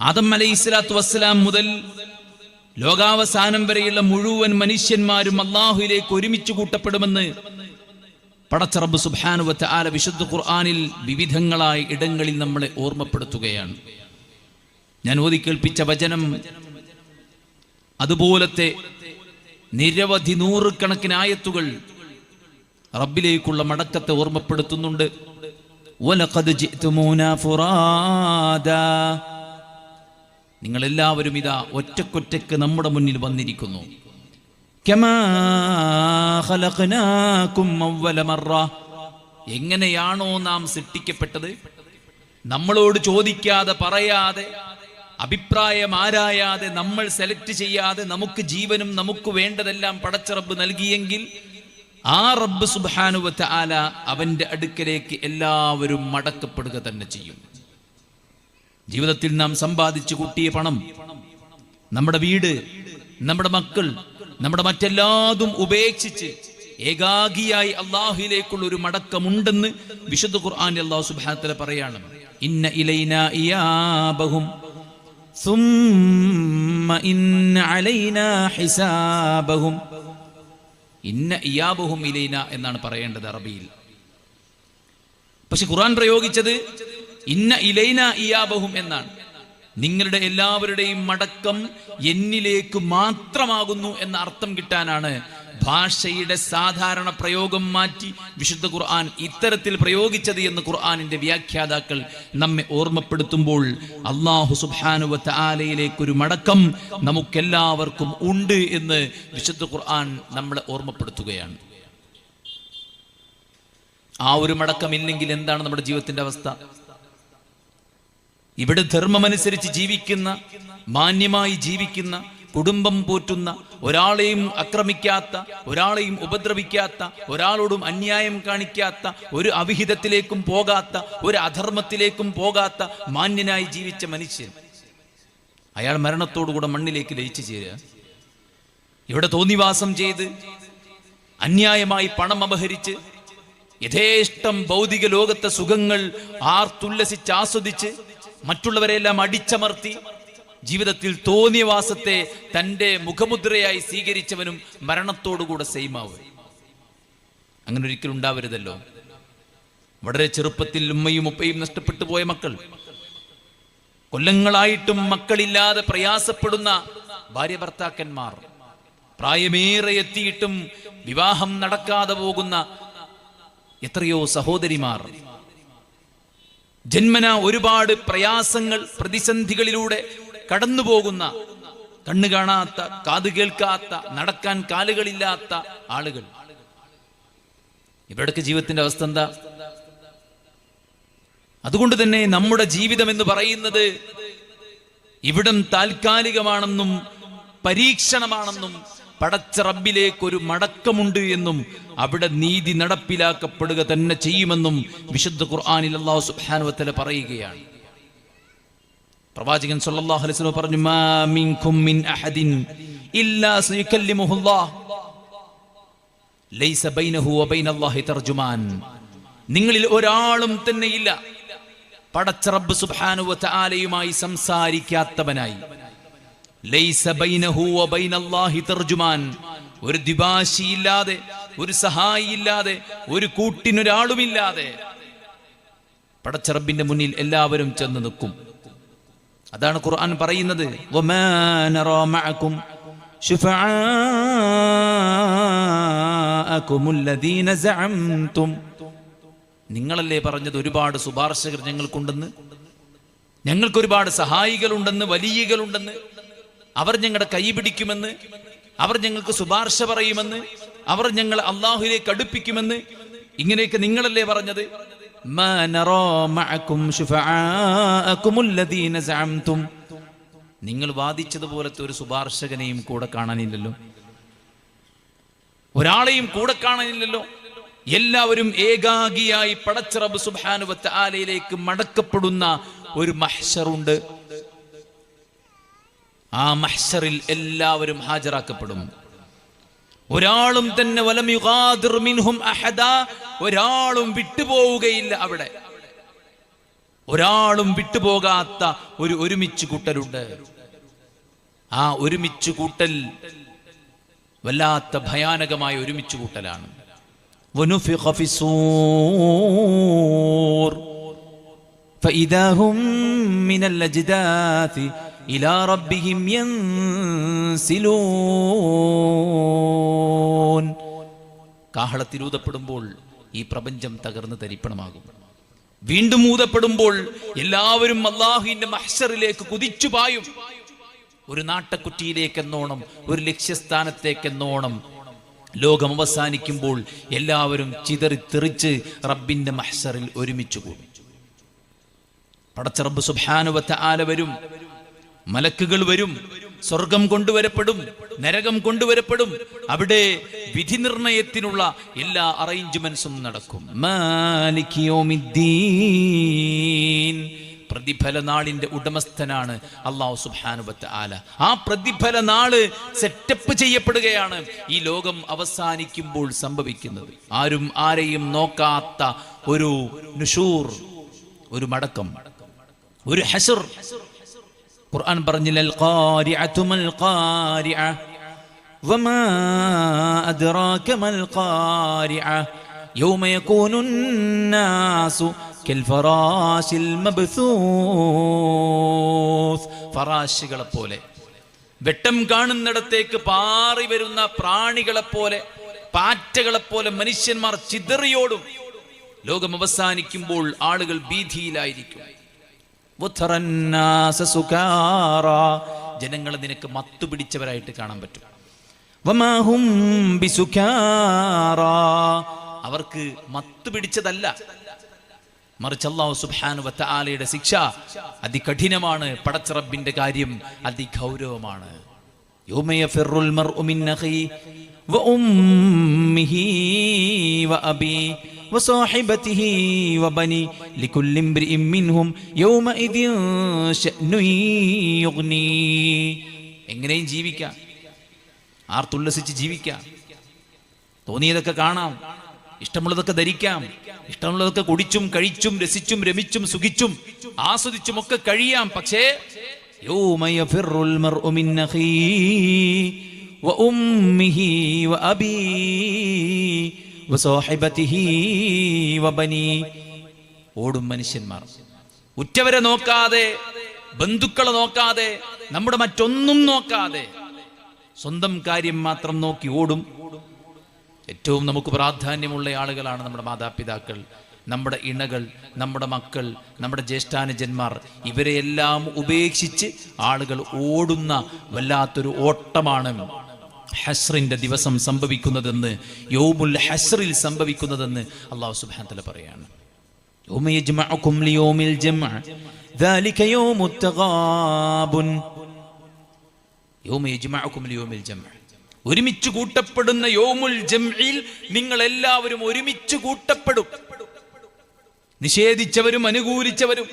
ആദം അലൈഹി സ്വലാത്തു വസ്സലാം മുതൽ ലോകാവസാനം വരെയുള്ള മുഴുവൻ മനുഷ്യന്മാരും അള്ളാഹുയിലേക്ക് ഒരുമിച്ച് കൂട്ടപ്പെടുമെന്ന് പടച്ചറബ് സുബാനുവത്ത് ആല വിശുദ്ധ ഖുർആാനിൽ വിവിധങ്ങളായ ഇടങ്ങളിൽ നമ്മളെ ഓർമ്മപ്പെടുത്തുകയാണ് ഞാൻ ഓതി കേൾപ്പിച്ച വചനം അതുപോലത്തെ നിരവധി നൂറുകണക്കിന് ആയത്തുകൾ റബ്ബിലേക്കുള്ള മടക്കത്തെ ഓർമ്മപ്പെടുത്തുന്നുണ്ട് ഫുറാദാ. നിങ്ങളെല്ലാവരും ഇതാ ഒറ്റക്കൊറ്റക്ക് നമ്മുടെ മുന്നിൽ വന്നിരിക്കുന്നു. എങ്ങനെയാണോ നാം സൃഷ്ടിക്കപ്പെട്ടത്? നമ്മളോട് ചോദിക്കാതെ പറയാതെ അഭിപ്രായം ആരായാതെ നമ്മൾ സെലക്ട് ചെയ്യാതെ നമുക്ക് ജീവനും നമുക്ക് വേണ്ടതെല്ലാം പടച്ച റബ്ബ് നൽകിയെങ്കിൽ ആ റബ്ബ് സുബാനുവത്ത് ആല അവന്റെ അടുക്കലേക്ക് എല്ലാവരും മടക്കപ്പെടുക തന്നെ ചെയ്യും. ജീവിതത്തിൽ നാം സമ്പാദിച്ചു കൂട്ടിയ പണം നമ്മുടെ വീട് നമ്മുടെ മക്കൾ നമ്മുടെ മറ്റെല്ലാതും ഉപേക്ഷിച്ച് ഏകാഗിയായി അള്ളാഹുയിലേക്കുള്ള ഒരു മടക്കമുണ്ടെന്ന് വിശുദ്ധ ഖുർആൻ അള്ളാഹു സുബാനത്തിലെ പറയാണ് ഇന്ന ഇലൈന ഇയാബഹും ثم إن علينا حسابهم ഇന്ന ഇയാബുഹും ഇലൈന എന്നാണ് പറയേണ്ടത് അറബിയിൽ പക്ഷെ ഖുർആൻ പ്രയോഗിച്ചത് ഇന്ന ഇലൈന ഇയാബഹും എന്നാണ്. നിങ്ങളുടെ എല്ലാവരുടെയും മടക്കം എന്നിലേക്ക് മാത്രമാകുന്നു എന്ന അർത്ഥം കിട്ടാനാണ് ഭാഷയുടെ സാധാരണ പ്രയോഗം മാറ്റി വിശുദ്ധ ഖുർആൻ ഇത്തരത്തിൽ പ്രയോഗിച്ചത് എന്ന് ഖുർആനിന്റെ വ്യാഖ്യാതാക്കൾ നമ്മെ ഓർമ്മപ്പെടുത്തുമ്പോൾ അള്ളാഹു സുബാനുവത്ത് ആലയിലേക്കൊരു മടക്കം നമുക്കെല്ലാവർക്കും ഉണ്ട് എന്ന് വിശുദ്ധ ഖുർആൻ നമ്മളെ ഓർമ്മപ്പെടുത്തുകയാണ്. ആ ഒരു മടക്കം ഇല്ലെങ്കിൽ എന്താണ് നമ്മുടെ ജീവിതത്തിന്റെ അവസ്ഥ? ഇവിടെ ധർമ്മമനുസരിച്ച് ജീവിക്കുന്ന മാന്യമായി ജീവിക്കുന്ന കുടുംബം പോറ്റുന്ന ഒരാളെയും ആക്രമിക്കാത്ത ഒരാളെയും ഉപദ്രവിക്കാത്ത ഒരാളോടും അന്യായം കാണിക്കാത്ത ഒരു അവിഹിതത്തിലേക്കും പോകാത്ത ഒരു അധർമ്മത്തിലേക്കും പോകാത്ത മാന്യനായി ജീവിച്ച മനുഷ്യൻ. അയാൾ മരണത്തോടുകൂടെ മണ്ണിലേക്ക് ലയിച്ചു ചേരുക. ഇവിടെ തോന്നിവാസം ചെയ്ത് അന്യായമായി പണം അപഹരിച്ച് യഥേഷ്ടം ഭൗതിക ലോകത്തെ സുഖങ്ങൾ ആർത്തുല്ലസിച്ച് ആസ്വദിച്ച് മറ്റുള്ളവരെല്ലാം അടിച്ചമർത്തി ജീവിതത്തിൽ തോന്നിയവാസത്തെ തന്റെ മുഖമുദ്രയായി സ്വീകരിച്ചവനും മരണത്തോടുകൂടെ സെയിമാവ് അങ്ങനെ ഒരിക്കലും ഉണ്ടാവരുതല്ലോ. വളരെ ചെറുപ്പത്തിൽ ഉമ്മയും ഉപ്പയും നഷ്ടപ്പെട്ടു പോയ മക്കൾ. കൊല്ലങ്ങളായിട്ടും മക്കളില്ലാതെ പ്രയാസപ്പെടുന്ന ഭാര്യ ഭർത്താക്കന്മാർ. പ്രായമേറെ എത്തിയിട്ടും വിവാഹം നടക്കാതെ പോകുന്ന എത്രയോ സഹോദരിമാർ. ജന്മന ഒരുപാട് പ്രയാസങ്ങൾ പ്രതിസന്ധികളിലൂടെ കടന്നുപോകുന്ന കണ്ണു കാണാത്ത കാത് കേൾക്കാത്ത നടക്കാൻ കാലുകളില്ലാത്ത ആളുകൾ. ഇവരുടെയൊക്കെ ജീവിതത്തിന്റെ അവസ്ഥ എന്താ? അതുകൊണ്ട് തന്നെ നമ്മുടെ ജീവിതം എന്ന് പറയുന്നത് ഇവിടം താൽക്കാലികമാണെന്നും പരീക്ഷണമാണെന്നും പടച്ച റബ്ബിലേക്ക് ഒരു മടക്കമുണ്ട് എന്നും അവിടെ നീതി നടപ്പിലാക്കപ്പെടുക തന്നെ ചെയ്യുമെന്നും വിശുദ്ധ ഖുർആാനിൽ അള്ളാഹു സുബ്ഹാനഹു വതആല പറയുകയാണ്. പ്രവാചകൻ സല്ലല്ലാഹു അലൈഹി വസല്ലം പറഞ്ഞു മാ മിൻകും മിൻ അഹദിൻ ഇല്ലാ സയുകല്ലിമുഹുല്ലാഹ് ലൈസ ബൈനഹു വബൈനല്ലാഹി തർജുമാൻ. നിങ്ങളിൽ ഒരാളും തന്നെ ഇല്ല പടച്ച റബ്ബ് സുബ്ഹാനഹു വതആലയുമായി സംസാരിക്കാത്തവനായി ലൈസ ബൈനഹു വബൈനല്ലാഹി തർജുമാൻ ഒരു ദിവാശിയില്ലാതെ ഒരു സഹായിയില്ലാതെ ഒരു കൂട്ടിനൊരാളുമില്ലാതെ പടച്ചറബിന്റെ മുന്നിൽ എല്ലാവരും ചെന്ന് നിൽക്കും. അതാണ് ഖുർആൻ പറയുന്നത് നിങ്ങളല്ലേ പറഞ്ഞത് ഒരുപാട് ശുപാർശകർ ഞങ്ങൾക്കുണ്ടെന്ന്? ഞങ്ങൾക്കൊരുപാട് സഹായികളുണ്ടെന്ന് വലിയകളുണ്ടെന്ന്? അവർ ഞങ്ങളുടെ കൈ പിടിക്കുമെന്ന് അവർ ഞങ്ങൾക്ക് ശുപാർശ പറയുമെന്ന് അവർ ഞങ്ങൾ അള്ളാഹുലേക്ക് അടുപ്പിക്കുമെന്ന് ഇങ്ങനെയൊക്കെ നിങ്ങളല്ലേ പറഞ്ഞത്? നിങ്ങൾ വാദിച്ചതുപോലത്തെ ഒരു ശുപാർശകനെയും കൂടെ കാണാനില്ലല്ലോ. ഒരാളെയും കൂടെ കാണാനില്ലല്ലോ. എല്ലാവരും ഏകാഗിയായി പടച്ചറബ് സുബാനുവത്ത് ആലയിലേക്ക് മടക്കപ്പെടുന്ന ഒരു മഹ്ഷറുണ്ട്. ആ മഹ്സറിൽ എല്ലാവരും ഹാജരാക്കപ്പെടും. ഒരാളും തന്നെ വലം യുഗാദിർ മിൻഹും ഒരാളും വിട്ടുപോവുകയില്ല അവിടെ. ഒരാളും വിട്ടുപോകാത്ത ഒരു ഒരുമിച്ച് കൂട്ടലുണ്ട് ആ ഒരുമിച്ച് കൂട്ടൽ വല്ലാത്ത ഭയാനകമായ ഒരുമിച്ച് കൂട്ടലാണ്. ഫഇദാഹും മിനൽ അജ്ദാതി ഇലാ റബ്ബിഹിം യൻസിലൂൻ. കാഹളത്തിലൂതപ്പെടുമ്പോൾ ഈ പ്രപഞ്ചം തകർന്ന് തരിപ്പണമാകും. വീണ്ടും ഊതപ്പെടുമ്പോൾ എല്ലാവരും അള്ളാഹുവിന്റെ മഹ്സറിലേക്ക് കുതിച്ചു പായും. ഒരു നാട്ടക്കുറ്റിയിലേക്കെന്നോണം ഒരു ലക്ഷ്യസ്ഥാനത്തേക്കെന്നോണം ലോകം അവസാനിക്കുമ്പോൾ എല്ലാവരും ചിതറി തെറിച്ച് റബ്ബിന്റെ മഹ്സറിൽ ഒരുമിച്ച് കൂടും. പടച്ചറബ് സുബാനുവത്ത ആല വരും. മലക്കുകൾ വരും സ്വർഗം കൊണ്ടുവരപ്പെടും നരകം കൊണ്ടുവരപ്പെടും. അവിടെ വിധി നിർണയത്തിനുള്ള എല്ലാ അറേഞ്ച്മെന്റ്സും നടക്കും. പ്രതിഫല നാളിന്റെ ഉടമസ്ഥനാണ് അള്ളാഹു സുബാനുബത്ത് ആല ആ പ്രതിഫല നാൾ സെറ്റപ്പ് ചെയ്യപ്പെടുകയാണ് ഈ ലോകം അവസാനിക്കുമ്പോൾ സംഭവിക്കുന്നത്. ആരും ആരെയും നോക്കാത്ത ഒരു നുഷൂർ ഒരു മടക്കം ഒരു ഹസർ ഖുർആൻ പറഞ്ഞില്ല "അൽ ഖാരിഅതു മൽ ഖാരിഅ വമാ അദ്റാക മൽ ഖാരിഅ യൗമ യകൂനു الناس كالفراش المبثوث ഫറാശുകളെ പോലെ വെട്ടം കാണുന്നിടത്തേക്ക് പാറി വരുന്ന പ്രാണികളെ പോലെ പാറ്റകളെ പോലെ മനുഷ്യന്മാർ ചിതറിയോടും ലോകം അവസാനിക്കുമ്പോൾ ആളുകൾ ഭീതിയിലായിരിക്കും ജനങ്ങളെ നിനക്ക് മത്തു പിടിച്ചവരായിട്ട് കാണാൻ പറ്റും. അവർക്ക് മത്തു പിടിച്ചതല്ല. മറിച്ച് അള്ളാഹു സുബാനു വത്തആലയുടെ ശിക്ഷ അതികഠിനമാണ്. പടച്ചറബിന്റെ കാര്യം അതിഗൗരവമാണ്. യൗമ യഫിറുൽ മർഉ മിൻ അഖീ വഉമ്മിഹി വഅബീ وصاحبته وبني لكل امرئ منهم يومئذ شأن يغني എങ്ങനെയും ജീവിക്കാം ആർത്തുല്ലസിച്ച് ജീവിക്കാം തോന്നിയതൊക്കെ കാണാം ഇഷ്ടമുള്ളതൊക്കെ ധരിക്കാം ഇഷ്ടമുള്ളതൊക്കെ കുടിച്ചും കഴിച്ചും രസിച്ചും രമിച്ചും സുഖിച്ചും ആസ്വദിച്ചും ഒക്കെ കഴിയാം പക്ഷേ يوم ഓടും മനുഷ്യന്മാർ. ഉറ്റവരെ നോക്കാതെ ബന്ധുക്കളെ നോക്കാതെ നമ്മുടെ മറ്റൊന്നും നോക്കാതെ സ്വന്തം കാര്യം മാത്രം നോക്കി ഓടും. ഏറ്റവും നമുക്ക് പ്രാധാന്യമുള്ള ആളുകളാണ് നമ്മുടെ മാതാപിതാക്കൾ നമ്മുടെ ഇണകൾ നമ്മുടെ മക്കൾ നമ്മുടെ ജ്യേഷ്ഠാനുജന്മാർ. ഇവരെയെല്ലാം ഉപേക്ഷിച്ച് ആളുകൾ ഓടുന്ന വല്ലാത്തൊരു ഓട്ടമാണ്. ഹസ്റിന്റെ ദിവസം സംഭവിക്കുന്നതെന്ന് യോമുൽ ഹസ്റിൽ സംഭവിക്കുന്നതെന്ന് അള്ളാഹു സുബാനത്തല പറയാണ്. ഒരുമിച്ച് കൂട്ടപ്പെടുന്ന യോമുൽ ജംഇൽ നിങ്ങൾ എല്ലാവരും ഒരുമിച്ച് കൂട്ടപ്പെടും. നിഷേധിച്ചവരും അനുകൂലിച്ചവരും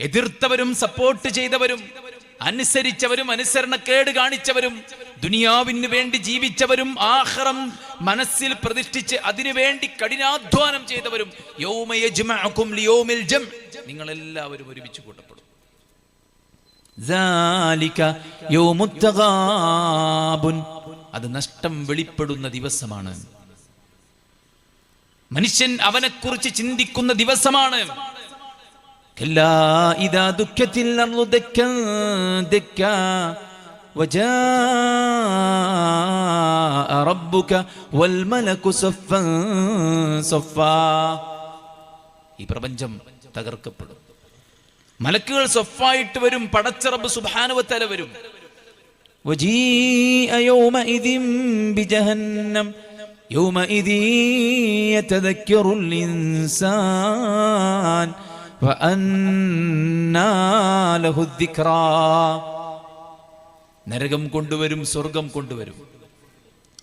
എതിർത്തവരും സപ്പോർട്ട് ചെയ്തവരും. അനുസരിച്ചവരും അനുസരണക്കേട് കാണിച്ചവരും ദുനിയാവിന് വേണ്ടി ജീവിച്ചവരും ആഹ്റം മനസ്സിൽ പ്രതിഷ്ഠിച്ച് അതിനുവേണ്ടി കഠിനാധ്വാനം ചെയ്തവരും നിങ്ങളെല്ലാവരും ഒരുമിച്ച് കൂട്ടപ്പെടും. അത് നഷ്ടം വെളിപ്പെടുന്ന ദിവസമാണ്. മനുഷ്യൻ അവനെക്കുറിച്ച് ചിന്തിക്കുന്ന ദിവസമാണ്. كلا إذا دكت الأرض دكا دكا وجاء ربك والملك صفا صفا ഈ പ്രപഞ്ചം തകർക്കപ്പെടും മലക്കുകൾ സ്വഫായിട്ട് വരും പടച്ചറബ് സുബാനുവത്തല വരും وجيء يومئذ بجهنم നരകം കൊണ്ടുവരും സ്വർഗം കൊണ്ടുവരും.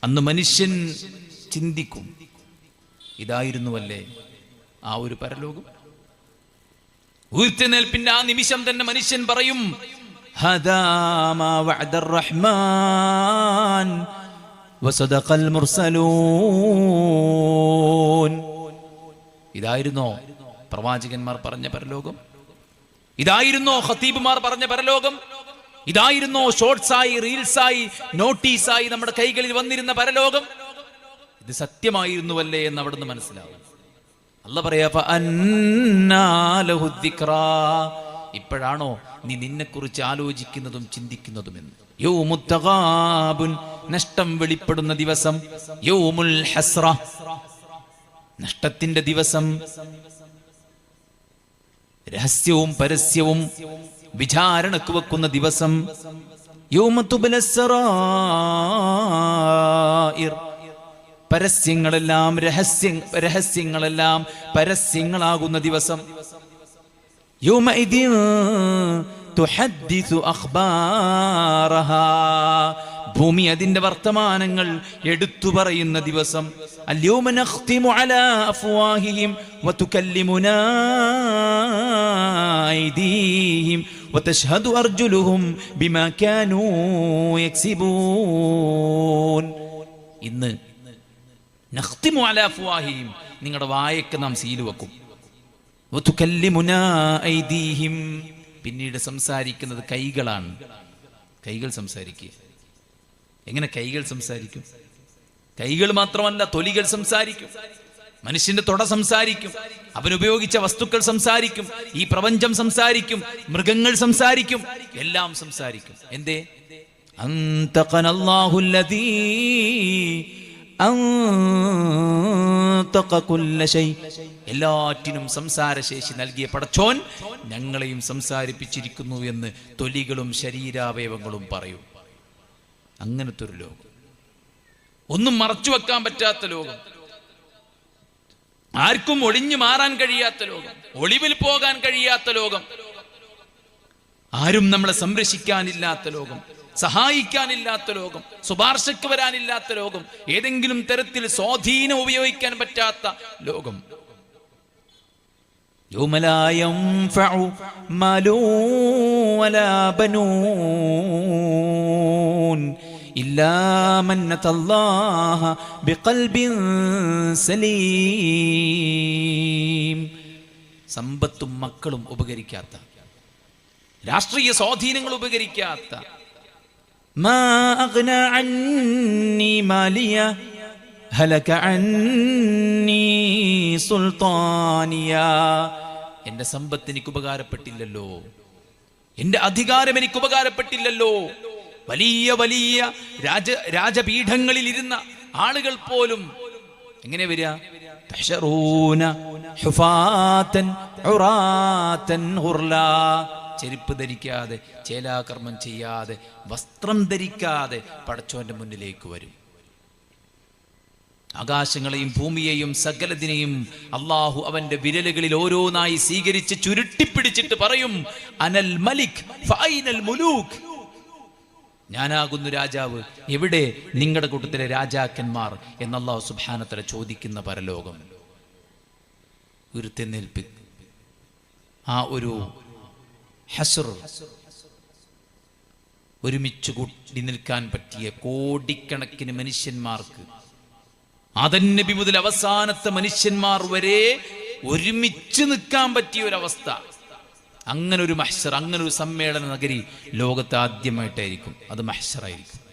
അന്ന് മനുഷ്യൻ ചിന്തിക്കും. ഇതായിരുന്നുവല്ലേ ആ ഒരു പരലോകം? ഉയർത്തിനേൽപ്പിന്റെ ആ നിമിഷം തന്നെ മനുഷ്യൻ പറയും ഇതായിരുന്നോ? പ്രവാചകന്മാർ പറഞ്ഞ പരലോകം. ഇതായിരുന്നോ ഹത്തീബുമാർ പറഞ്ഞ പരലോകം? ഇതായിരുന്നോ ഷോർട്സായി റീൽസായി നോട്ടീസായി നമ്മുടെ കൈകളിൽ വന്നിരുന്ന പരലോകം? ഇത് സത്യമായിരുന്നുവല്ലേ എന്ന് അവിടുന്ന് മനസ്സിലാവും. അല്ല പറയാ. ഇപ്പോഴാണോ നീ നിന്നെക്കുറിച്ച് ആലോചിക്കുന്നതും ചിന്തിക്കുന്നതും എന്ന് യൗമുത്തഗാബുൻ നഷ്ടം വെളിപ്പെടുന്ന ദിവസം. യൗമുൽ ഹസ്ര നഷ്ടത്തിന്റെ ദിവസം. രഹസ്യവും പരസ്യവും വിചാരണക്ക് വെക്കുന്ന ദിവസം. പരസ്യങ്ങളെല്ലാം രഹസ്യ രഹസ്യങ്ങളെല്ലാം പരസ്യങ്ങളാകുന്ന ദിവസം. യോമ തുഹദ്ദിസു ഭൂമി അതിന്റെ വർത്തമാനങ്ങൾ എടുത്തു പറയുന്ന ദിവസം ഇന്ന് നിങ്ങളുടെ വായക്ക് നാം സീൽ വെക്കും. പിന്നീട് സംസാരിക്കുന്നത് കൈകളാണ്. കൈകൾ സംസാരിക്കുക എങ്ങനെ കൈകൾ സംസാരിക്കും? കൈകൾ മാത്രമല്ല തൊലികൾ സംസാരിക്കും. മനുഷ്യന്റെ തുട സംസാരിക്കും. അവൻ ഉപയോഗിച്ച വസ്തുക്കൾ സംസാരിക്കും. ഈ പ്രപഞ്ചം സംസാരിക്കും. മൃഗങ്ങൾ സംസാരിക്കും. എല്ലാം സംസാരിക്കും. എന്തേ. എല്ലാറ്റിനും സംസാരശേഷി നൽകിയ പടച്ചോൻ ഞങ്ങളെയും സംസാരിപ്പിച്ചിരിക്കുന്നു എന്ന് തൊലികളും ശരീരാവയവങ്ങളും പറയും. അങ്ങനത്തെ ഒരു ലോകം. ഒന്നും മറച്ചു വെക്കാൻ പറ്റാത്ത ലോകം. ആർക്കും ഒളിഞ്ഞു മാറാൻ കഴിയാത്ത ലോകം. ഒളിവിൽ പോകാൻ കഴിയാത്ത ലോകം. ആരും നമ്മളെ സംരക്ഷിക്കാനില്ലാത്ത ലോകം. സഹായിക്കാനില്ലാത്ത ലോകം. ശുപാർശയ്ക്ക് വരാനില്ലാത്ത ലോകം. ഏതെങ്കിലും തരത്തിൽ സ്വാധീനം ഉപയോഗിക്കാൻ പറ്റാത്ത ലോകം. യോമലായം സമ്പത്തും മക്കളും ഉപകരിക്കാത്ത രാഷ്ട്രീയ സ്വാധീനങ്ങൾ ഉപകരിക്കാത്ത. എന്റെ സമ്പത്ത് എനിക്ക് ഉപകാരപ്പെട്ടില്ലല്ലോ എന്റെ അധികാരം എനിക്ക് ഉപകാരപ്പെട്ടില്ലല്ലോ വലിയ വലിയ രാജ രാജപീഠങ്ങളിൽ ഇരുന്ന ആളുകൾ പോലും എങ്ങനെ വരിക? ചെരുപ്പ് ധരിക്കാതെ ചേലാകർമ്മം ചെയ്യാതെ വസ്ത്രം ധരിക്കാതെ പടച്ചോന്റെ മുന്നിലേക്ക് വരും. ആകാശങ്ങളെയും ഭൂമിയെയും സകലതിനെയും അള്ളാഹു അവന്റെ വിരലുകളിൽ ഓരോന്നായി സ്വീകരിച്ച് ചുരുട്ടിപ്പിടിച്ചിട്ട് പറയും അനൽ മലിക് ഫൈനൽ മുലൂഖ് ഞാനാകുന്നു രാജാവ്. എവിടെ? നിങ്ങളുടെ കൂട്ടത്തിലെ രാജാക്കന്മാർ എന്ന് സുഭാനത്തിലെ ചോദിക്കുന്ന പരലോകം. ഉരുത്തിനേൽപ്പി ആ ഒരു ഹസർ. ഒരുമിച്ച് കൂട്ടി നിൽക്കാൻ പറ്റിയ കോടിക്കണക്കിന് മനുഷ്യന്മാർക്ക്. നബി മുതൽ അവസാനത്തെ മനുഷ്യന്മാർ വരെ ഒരുമിച്ച് നിൽക്കാൻ പറ്റിയ ഒരവസ്ഥ. അങ്ങനെ ഒരു മഹ്ഷർ അങ്ങനെ ഒരു സമ്മേളന നഗരി ലോകത്ത് ആദ്യമായിട്ടായിരിക്കും. അത് മഹ്ഷറായിരിക്കും.